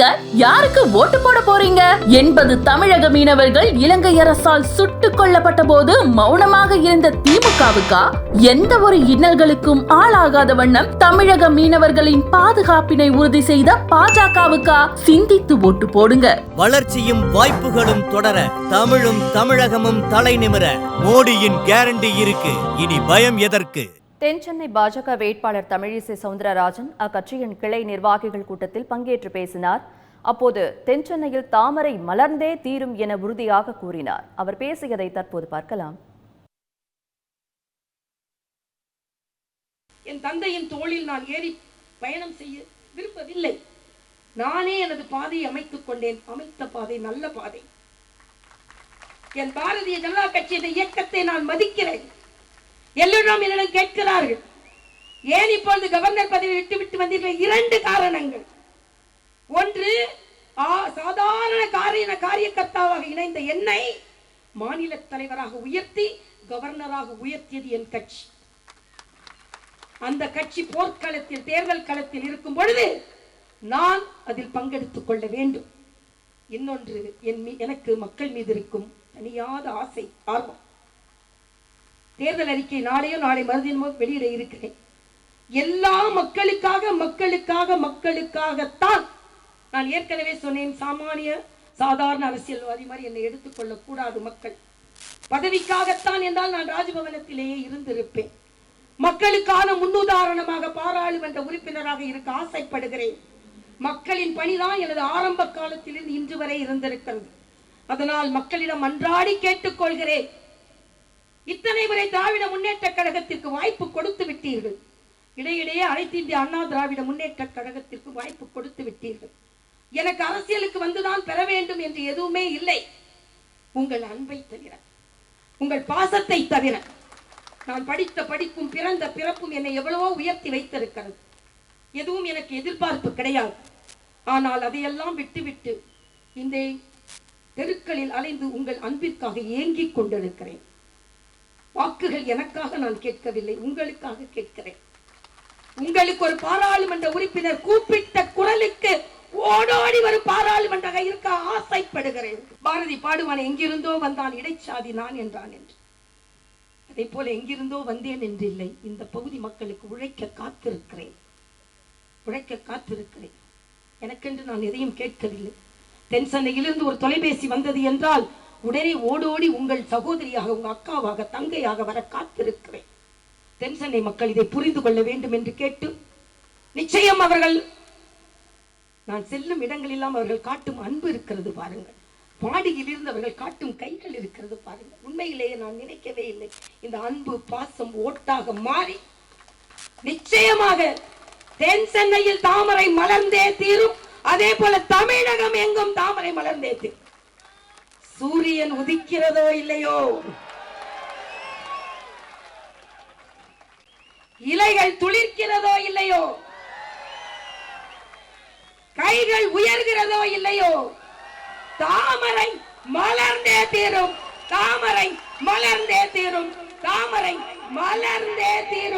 நீங்க யாருக்கு ஓட்டு போட போறீங்க? எண்பது தமிழக மீனவர்கள் இலங்கை அரசால் சுட்டுக் கொல்லப்பட்ட போது மௌனமாக இருந்த திமுகவுக்கா? எந்த ஒரு இன்னல்களுக்கும் ஆளாகாத வண்ணம் தமிழக மீனவர்களின் பாதுகாப்பினை உறுதி செய்த பாஜகவுக்கா? சிந்தித்து ஓட்டு போடுங்க. வளர்ச்சியும் வாய்ப்புகளும் தொடர தமிழும் தமிழகமும் தலை நிமிர மோடியின் கேரண்டி இருக்கு. இனி பயம் எதற்கு? தென்சென்னை பாஜக வேட்பாளர் தமிழிசை சவுந்தரராஜன் அக்கட்சியின் கிளை நிர்வாகிகள் கூட்டத்தில் பங்கேற்று பேசினார். அப்போது தென்சென்னையில் தாமரை மலர்ந்தே தீரும் என உறுதியாக கூறினார். அவர் பேசியதை தற்போது பார்க்கலாம். என் தந்தையின் தோளில் நான் ஏறி பயணம் செய்ய விரும்பவில்லை நானே எனது பாதையை அமைத்துக் கொண்டேன். அமைத்த பாதை நல்ல பாதை. என் பாரதிய ஜனதா கட்சியின் இயக்கத்தை நான் மதிக்கிறேன். எல்லோரும் என்னிடம் கேட்கிறார்கள். ஏன் இப்பொழுது கவர்னர் பதவி விட்டு விட்டு வந்தீர்கள்? இரண்டு காரணங்கள். ஒன்று சாதாரண காரிய காரியக்கர்த்தாவாக இணைந்த என்னை மாநில தலைவராக உயர்த்தி கவர்னராக உயர்த்தியது என் கட்சி. அந்த கட்சி போர்க்களத்தில் தேர்தல் களத்தில் இருக்கும் பொழுது நான் அதில் பங்கெடுத்துக் கொள்ள வேண்டும். இன்னொன்று என் எனக்கு மக்கள் மீது இருக்கும் தனியாத ஆசை ஆர்வம். தேர்தல் அறிக்கை நாளையோ நாளை மறுதினமோ வெளியிட இருக்கிறேன். எல்லா மக்களுக்காக மக்களுக்காக மக்களுக்காகத்தான் நான் ஏற்கனவே சொன்னேன் சாமானிய சாதாரண அரசியல்வாதி மாதிரி என்னை எடுத்துக்கொள்ள கூடாது மக்கள். பதவிக்காகத்தான் என்றால் நான் ராஜபவனத்திலேயே இருந்திருப்பேன். மக்களுக்கான முன்னுதாரணமாக பாராளுமன்ற உறுப்பினராக இருக்க ஆசைப்படுகிறேன். மக்களின் பணிதான் எனது ஆரம்ப காலத்திலிருந்து இன்று வரை இருந்திருக்கிறது. அதனால் மக்களிடம் அன்றாடி கேட்டுக்கொள்கிறேன். இத்தனை முறை திராவிட முன்னேற்ற கழகத்திற்கு வாய்ப்பு கொடுத்து விட்டீர்கள். இடையிடையே அனைத்து இந்திய அண்ணா திராவிட முன்னேற்ற கழகத்திற்கு வாய்ப்பு கொடுத்து விட்டீர்கள். எனக்கு அரசியலுக்கு வந்துதான் பெற வேண்டும் என்று எதுவுமே இல்லை. உங்கள் அன்பை தவிர உங்கள் பாசத்தை தவிர நான் படித்த படிப்பும் பிறந்த பிறப்பும் என்னை எவ்வளவோ உயர்த்தி வைத்திருக்கிறது. எதுவும் எனக்கு எதிர்பார்ப்பு கிடையாது. ஆனால் அதையெல்லாம் விட்டுவிட்டு இந்த தெருக்களில் அலைந்து உங்கள் அன்பிற்காக ஏங்கிக் கொண்டிருக்கிறேன். வாக்குகள் எனக்காக நான் கேட்கவில்லை உங்களுக்காக கேட்கிறேன். உங்களுக்கு ஒரு பாராளுமன்ற உறுப்பினர் கூப்பிட்ட குரலுக்கு ஓடோடி வரும் பாராளுமன்ற இருக்க ஆசைப்படுகிறேன். பாரதி பாடுவான் எங்கிருந்தோ வந்தான் இடைச்சாதி நான் என்றான் என்று. அதே போல எங்கிருந்தோ வந்தேன் என்றில்லை. இந்த பகுதி மக்களுக்கு உழைக்க காத்திருக்கிறேன். உழைக்க காத்திருக்கிறேன். எனக்கென்று நான் எதையும் கேட்கவில்லை. தென்சென்னையிலிருந்து ஒரு தொலைபேசி வந்தது என்றால் உடனே ஓடோடி உங்கள் சகோதரியாக உங்க அக்காவாக தங்கையாக வர காத்திருக்கிறேன். தென்சென்னை மக்கள் இதை புரிந்து கொள்ள வேண்டும் என்று கேட்டு நிச்சயம் அவர்கள் நான் செல்லும் இடங்களெல்லாம் அவர்கள் காட்டும் அன்பு இருக்கிறது பாருங்கள். பாடியில் இருந்து அவர்கள் காட்டும் கைகள் இருக்கிறது பாருங்கள். உண்மையிலேயே நான் நினைக்கவே இல்லை. இந்த அன்பு பாசம் ஓட்டாக மாறி நிச்சயமாக தென் சென்னையில் தாமரை மலர்ந்தே தீரும். அதே போல தமிழகம் எங்கும் தாமரை மலர்ந்தே தீரும். சூரியன் உதிக்கிறதோ இல்லையோ? இலைகள் துளிர்க்கிறதோ இல்லையோ? கைகள் உயர்கிறதோ இல்லையோ? தாமரை மலர்ந்தே தீரும். தாமரை மலர்ந்தே தீரும். தாமரை மலர்ந்தே தீரும்.